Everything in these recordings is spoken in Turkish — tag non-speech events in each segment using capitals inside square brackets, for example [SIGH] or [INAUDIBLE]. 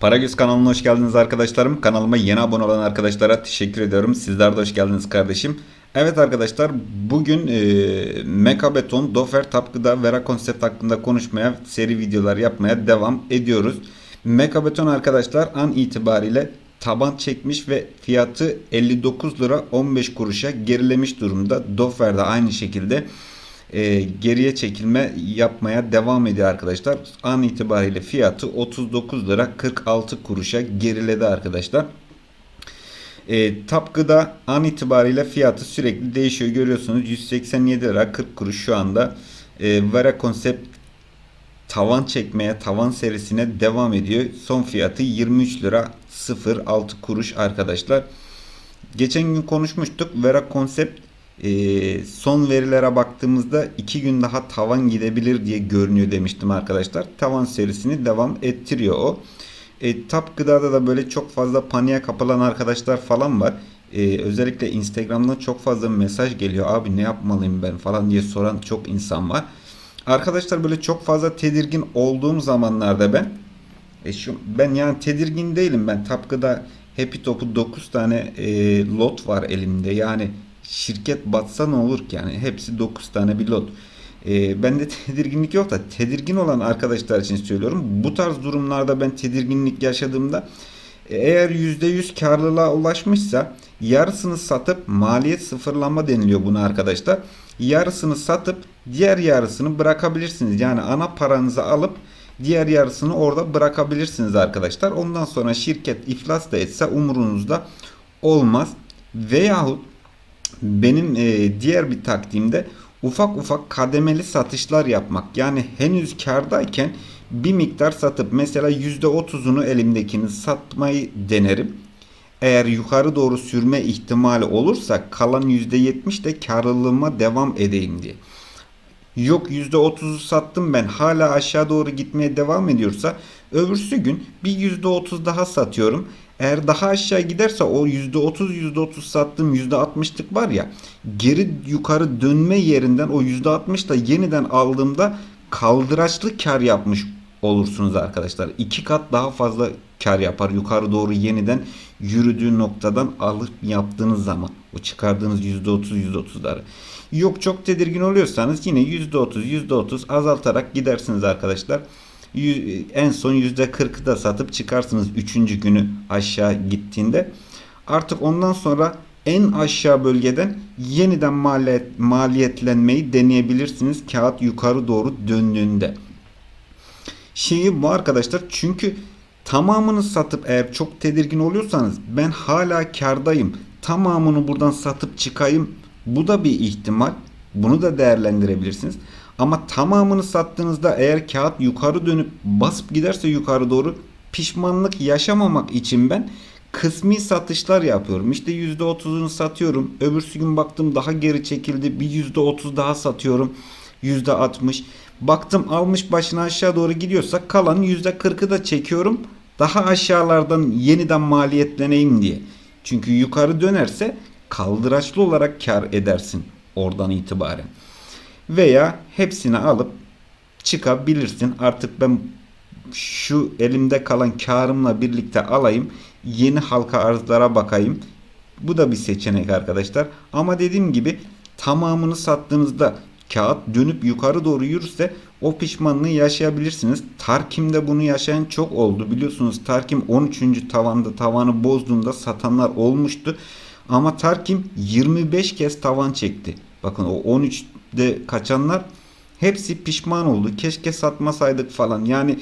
Paragöz kanalına hoş geldiniz arkadaşlarım. Kanalıma yeni abone olan arkadaşlara teşekkür ediyorum. Sizler de hoş geldiniz kardeşim. Evet arkadaşlar bugün e, Mekabeton, Dofer, Tapgıda, Vera Konsept hakkında konuşmaya, seri videolar yapmaya devam ediyoruz. Mekabeton arkadaşlar an itibariyle taban çekmiş ve fiyatı 59 lira 15 kuruşa gerilemiş durumda. Dofer de aynı şekilde e, geriye çekilme yapmaya devam ediyor arkadaşlar. An itibariyle fiyatı 39 lira 46 kuruşa geriledi arkadaşlar. E, Tapgıda an itibariyle fiyatı sürekli değişiyor. Görüyorsunuz 187 lira 40 kuruş şu anda. E, Vera Concept tavan çekmeye, tavan serisine devam ediyor. Son fiyatı 23 lira 06 kuruş arkadaşlar. Geçen gün konuşmuştuk. Vera Concept e, son verilere baktığımızda 2 gün daha tavan gidebilir diye görünüyor demiştim arkadaşlar. Tavan serisini devam ettiriyor o. E, Tap Gıda'da da böyle çok fazla paniğe kapılan arkadaşlar falan var. E, özellikle Instagram'dan çok fazla mesaj geliyor. Abi ne yapmalıyım ben falan diye soran çok insan var. Arkadaşlar böyle çok fazla tedirgin olduğum zamanlarda ben e şu, ben yani tedirgin değilim ben. Tapkı'da Happy Top'u 9 tane e, lot var elimde. Yani şirket batsa ne olur ki yani hepsi 9 tane bir lot. E, bende [LAUGHS] tedirginlik yok da tedirgin olan arkadaşlar için söylüyorum. Bu tarz durumlarda ben tedirginlik yaşadığımda e, eğer %100 karlılığa ulaşmışsa yarısını satıp maliyet sıfırlanma deniliyor buna arkadaşlar. Yarısını satıp diğer yarısını bırakabilirsiniz. Yani ana paranızı alıp diğer yarısını orada bırakabilirsiniz arkadaşlar. Ondan sonra şirket iflas da etse umurunuzda olmaz. Veyahut benim e, diğer bir taktiğimde ufak ufak kademeli satışlar yapmak. Yani henüz kardayken bir miktar satıp mesela %30'unu elimdekini satmayı denerim. Eğer yukarı doğru sürme ihtimali olursa kalan %70 de karlılığıma devam edeyim diye. Yok %30'u sattım ben hala aşağı doğru gitmeye devam ediyorsa öbürsü gün bir %30 daha satıyorum. Eğer daha aşağı giderse o %30 %30 sattığım %60'lık var ya geri yukarı dönme yerinden o %60 da yeniden aldığımda kaldıraçlı kar yapmış olursunuz arkadaşlar. İki kat daha fazla kar yapar yukarı doğru yeniden yürüdüğü noktadan alıp yaptığınız zaman o çıkardığınız %30 %30'ları. Yok çok tedirgin oluyorsanız yine %30 %30 azaltarak gidersiniz arkadaşlar. En son %40'ı da satıp çıkarsınız 3. günü aşağı gittiğinde. Artık ondan sonra en aşağı bölgeden yeniden maliyet, maliyetlenmeyi deneyebilirsiniz kağıt yukarı doğru döndüğünde. Şeyi bu arkadaşlar çünkü tamamını satıp eğer çok tedirgin oluyorsanız ben hala kardayım tamamını buradan satıp çıkayım bu da bir ihtimal. Bunu da değerlendirebilirsiniz. Ama tamamını sattığınızda eğer kağıt yukarı dönüp basıp giderse yukarı doğru pişmanlık yaşamamak için ben kısmi satışlar yapıyorum. İşte %30'unu satıyorum. Öbürsü gün baktım daha geri çekildi. Bir %30 daha satıyorum. %60. Baktım almış başına aşağı doğru gidiyorsa kalan %40'ı da çekiyorum. Daha aşağılardan yeniden maliyetleneyim diye. Çünkü yukarı dönerse kaldıraçlı olarak kar edersin oradan itibaren. Veya hepsini alıp çıkabilirsin. Artık ben şu elimde kalan karımla birlikte alayım. Yeni halka arzlara bakayım. Bu da bir seçenek arkadaşlar. Ama dediğim gibi tamamını sattığınızda kağıt dönüp yukarı doğru yürürse o pişmanlığı yaşayabilirsiniz. Tarkim'de bunu yaşayan çok oldu. Biliyorsunuz Tarkim 13. tavanda tavanı bozduğunda satanlar olmuştu. Ama Tarkim 25 kez tavan çekti. Bakın o 13'de kaçanlar hepsi pişman oldu. Keşke satmasaydık falan. Yani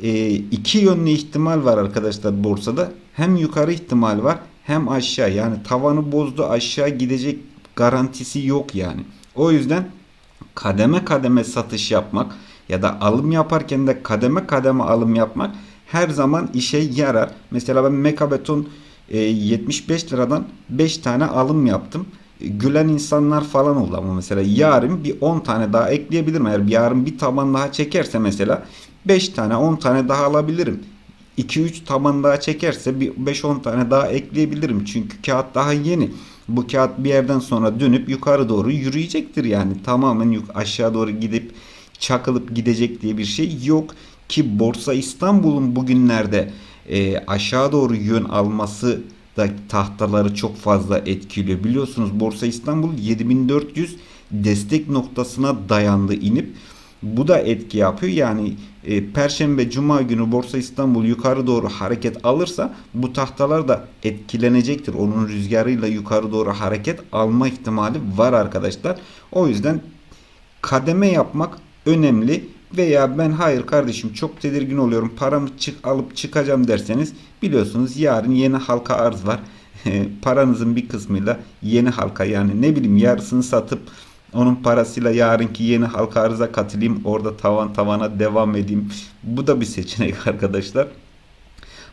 e, iki yönlü ihtimal var arkadaşlar borsada. Hem yukarı ihtimal var hem aşağı. Yani tavanı bozdu aşağı gidecek garantisi yok yani. O yüzden kademe kademe satış yapmak ya da alım yaparken de kademe kademe alım yapmak her zaman işe yarar. Mesela ben Mekabeton 75 e, liradan 5 tane alım yaptım. Gülen insanlar falan oldu ama mesela yarın bir 10 tane daha ekleyebilirim. Eğer yarın bir taban daha çekerse mesela 5 tane 10 tane daha alabilirim. 2-3 taban daha çekerse bir 5-10 tane daha ekleyebilirim. Çünkü kağıt daha yeni. Bu kağıt bir yerden sonra dönüp yukarı doğru yürüyecektir yani. Tamamen aşağı doğru gidip çakılıp gidecek diye bir şey yok. Ki Borsa İstanbul'un bugünlerde e, aşağı doğru yön alması da tahtaları çok fazla etkiliyor. Biliyorsunuz Borsa İstanbul 7400 destek noktasına dayandı inip bu da etki yapıyor. Yani e, Perşembe Cuma günü Borsa İstanbul yukarı doğru hareket alırsa bu tahtalar da etkilenecektir. Onun rüzgarıyla yukarı doğru hareket alma ihtimali var arkadaşlar. O yüzden kademe yapmak önemli veya ben hayır kardeşim çok tedirgin oluyorum paramı çık alıp çıkacağım derseniz biliyorsunuz yarın yeni halka arz var. [LAUGHS] Paranızın bir kısmıyla yeni halka yani ne bileyim yarısını satıp onun parasıyla yarınki yeni halka arıza katılayım orada tavan tavana devam edeyim. Bu da bir seçenek [LAUGHS] arkadaşlar.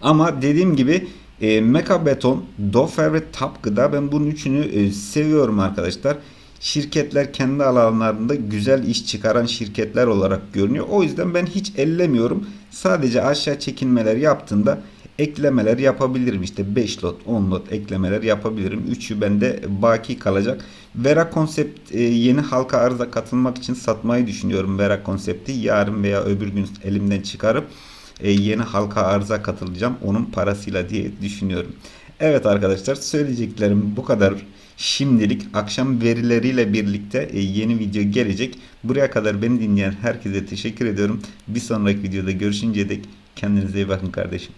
Ama dediğim gibi e, Meka Beton, Dofer ve Tap Gıda ben bunun üçünü e, seviyorum arkadaşlar. Şirketler kendi alanlarında güzel iş çıkaran şirketler olarak görünüyor. O yüzden ben hiç ellemiyorum. Sadece aşağı çekilmeler yaptığında eklemeler yapabilirim. İşte 5 lot, 10 lot eklemeler yapabilirim. 3'ü bende baki kalacak. Vera Konsept e, yeni halka arıza katılmak için satmayı düşünüyorum Vera Konsept'i. Yarın veya öbür gün elimden çıkarıp e, yeni halka arıza katılacağım. Onun parasıyla diye düşünüyorum. Evet arkadaşlar söyleyeceklerim bu kadar. Şimdilik akşam verileriyle birlikte e, yeni video gelecek. Buraya kadar beni dinleyen herkese teşekkür ediyorum. Bir sonraki videoda görüşünceye dek kendinize iyi bakın kardeşim.